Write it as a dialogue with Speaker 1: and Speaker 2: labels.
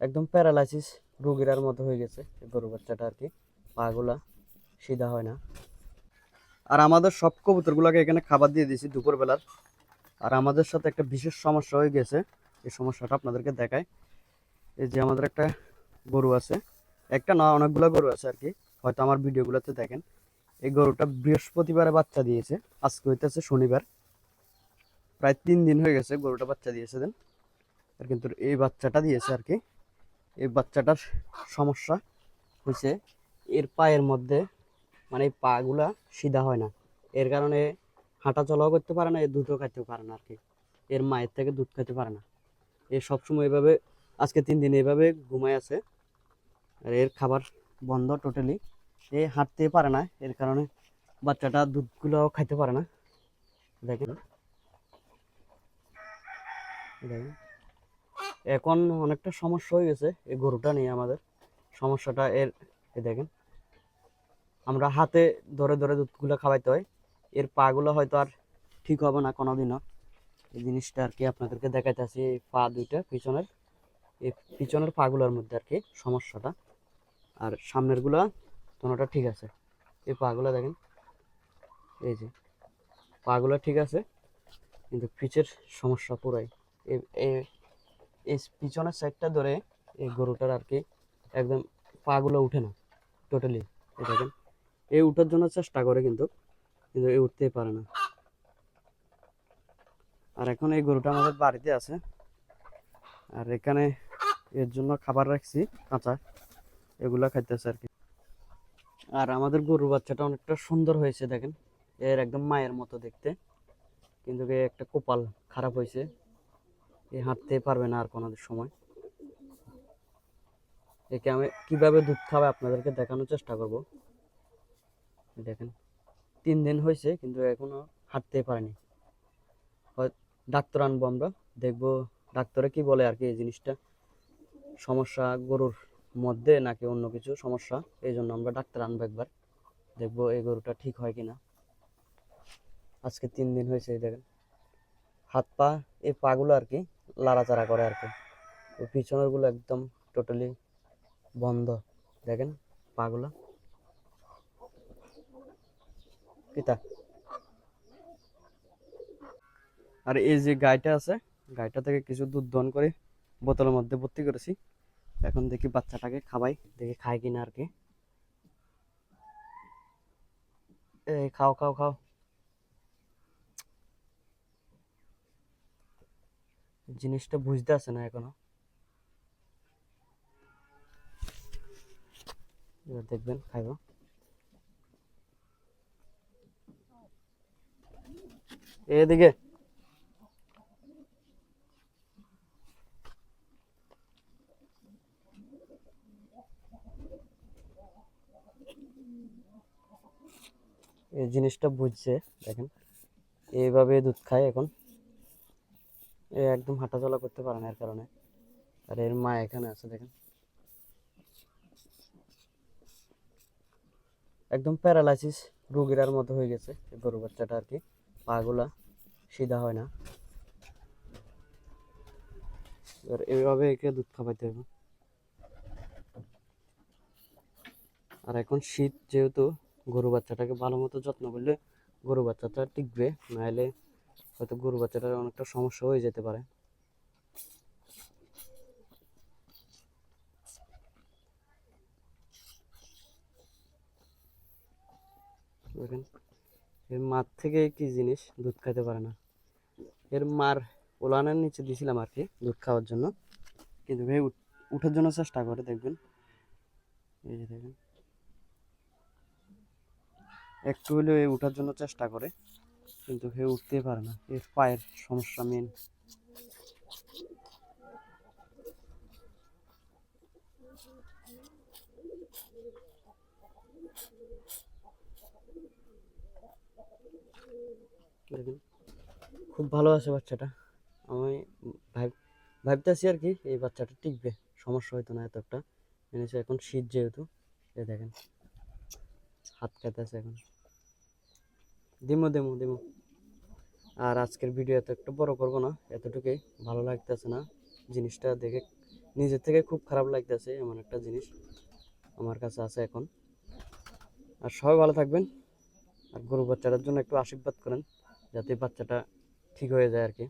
Speaker 1: একদম প্যারালাইসিস রোগীরার মতো হয়ে গেছে গরু বাচ্চাটা আর কি। পাগুলা সিধা হয় না। আর আমাদের সব কবুতরগুলোকে এখানে খাবার দিয়ে দিয়েছি দুপুরবেলার। আর আমাদের সাথে একটা বিশেষ সমস্যা হয়ে গেছে। এই সমস্যাটা আপনাদেরকে দেখায় এই যে আমাদের একটা গরু আছে। একটা না, অনেকগুলো গরু আছে আর কি। হয়তো আমার ভিডিওগুলোতে দেখেন। এই গরুটা বৃহস্পতিবারে বাচ্চা দিয়েছে। আজকে হইতেছে শনিবার। প্রায় তিন দিন হয়ে গেছে গরুটা বাচ্চা দিয়েছে দেন। আর কিন্তু এই বাচ্চাটা দিয়েছে আর কি। এই বাচ্চাটার সমস্যা হয়েছে। এর পায়ের মধ্যে মানে এই পাগুলা সিধা হয় না। এর কারণে হাঁটা চলাও করতে পারে না, এ দুধও খাইতে পারে না আর কি এর মায়ের থেকে দুধ খাইতে পারে না। এ সবসময় এভাবে, আজকে তিন দিন এভাবে ঘুমায় আছে। আর এর খাবার বন্ধ টোটালি এ হাঁটতে পারে না, এর কারণে বাচ্চাটা দুধগুলোও খাইতে পারে না। দেখেন। দেখেন। এখন অনেকটা সমস্যা হয়ে গেছে এই গরুটা নিয়ে আমাদের। সমস্যাটা এর এই দেখেন, আমরা হাতে ধরে ধরে দুধগুলো খাওয়াইতে হয়। এর পাগুলো হয়তো আর ঠিক হবে না কোনোদিনও। এই জিনিসটা আর কি আপনাদেরকে দেখাইতেছি এই পা দুইটা পিছনের, এই পিছনের পাগুলোর মধ্যে আর কি সমস্যাটা। আর সামনেরগুলা কোনোটা ঠিক আছে। এই পাগুলো দেখেন, এই যে পাগুলো ঠিক আছে, কিন্তু পিচের সমস্যা পুরাই। এই এই- পিছনের সাইডটা ধরে এই গরুটার আর কি একদম পাগুলো উঠে না টোটালি দেখেন। এই উঠার জন্য চেষ্টা করে কিন্তু কিন্তু এই উঠতেই পারে না। আর এখন এই গরুটা আমাদের বাড়িতে আছে। আর এখানে এর জন্য খাবার রাখছি, কাঁচা, এগুলা খাইতেছে আর কি। আর আমাদের গরুর বাচ্চাটা অনেকটা সুন্দর হয়েছে, দেখেন। এর একদম মায়ের মতো দেখতে। কিন্তু একটা কপাল খারাপ হয়েছে। এ হাঁটতে পারবে না আর কোনো সময়। একে আমি কীভাবে দুধ খাবে আপনাদেরকে দেখানোর চেষ্টা করব। দেখেন, তিন দিন হয়েছে কিন্তু এখনও হাঁটতে পারেনি। ডাক্তার আনব আমরা, দেখব ডাক্তারে কি বলে আর কি এই জিনিসটা। সমস্যা গরুর মধ্যে নাকি অন্য কিছু সমস্যা, এই জন্য আমরা ডাক্তার আনব একবার, দেখব এই গরুটা ঠিক হয় কি না আজকে তিন দিন হয়েছে দেখেন। হাত পা, এই পাগুলো আর কি লাড়াচাড়া করে আর কি। ওই পিছনেরগুলো একদম টোটালি বন্ধ। দেখেন পাগুলো। কিতা আর এই যে গাইটা আছে, গাইটা থেকে কিছু দুধ দহন করে বোতলের মধ্যে ভর্তি করেছি। এখন দেখি বাচ্চাটাকে খাবাই দেখি খায় কিনা আর কি। খাও খাও খাও। জিনিসটা বুঝতে আসে না এখনও। দেখবেন, খাইব। এদিকে। এই জিনিসটা বুঝছে, দেখেন। এইভাবে দুধ খায় এখন। এ একদম হাঁটাচলা করতে পারে না এর কারণে। আর এর মা এখানে আছে, দেখেন। একদম প্যারালাইসিস রোগীরার মতো হয়ে গেছে এই গরু বাচ্চাটা আর কি। পাগুলা সিধা হয় না। এবার এইভাবে একে দুধ খাওয়াইতে হবে। আর এখন শীত যেহেতু, গরু বাচ্চাটাকে ভালো মতো যত্ন করলে গরু বাচ্চাটা টিকবে, নাহলে হয়তো গরু বাচ্চাটার অনেকটা সমস্যা হয়ে যেতে পারে। দেখেন, এর মার থেকে কি জিনিস দুধ খাইতে পারে না। এর মার ওলানের নিচে দিয়েছিলাম আর কি দুধ খাওয়ার জন্য। কিন্তু ভাই উঠার জন্য চেষ্টা করে, দেখবেন। এই যে দেখেন। একটু হলেও এ উঠার জন্য চেষ্টা করে। কিন্তু হে উঠতেই পারে না। এর পায়ের সমস্যা মেন খুব ভালো আছে বাচ্চাটা। আমি ভাব, ভাবতেছি আর কি, এই বাচ্চাটা টিকবে, সমস্যা হইতো না এত একটা এখন শীত যেহেতু, এই দেখেন, হাত কাটাছে এখন। দিমো দিমো দিমো। আর আজকের ভিডিও এত একটু বড় করব না, এতটুকুই। ভালো লাগতেছে না জিনিসটা দেখে। নিজের থেকে খুব খারাপ লাগতেছে এমন একটা জিনিস আমার কাছে আছে এখন। আর সবাই ভালো থাকবেন, আর গরু বাচ্চাটার জন্য একটু আশীর্বাদ করেন, যাতে বাচ্চাটা ঠিক হয়ে যায় আর কি।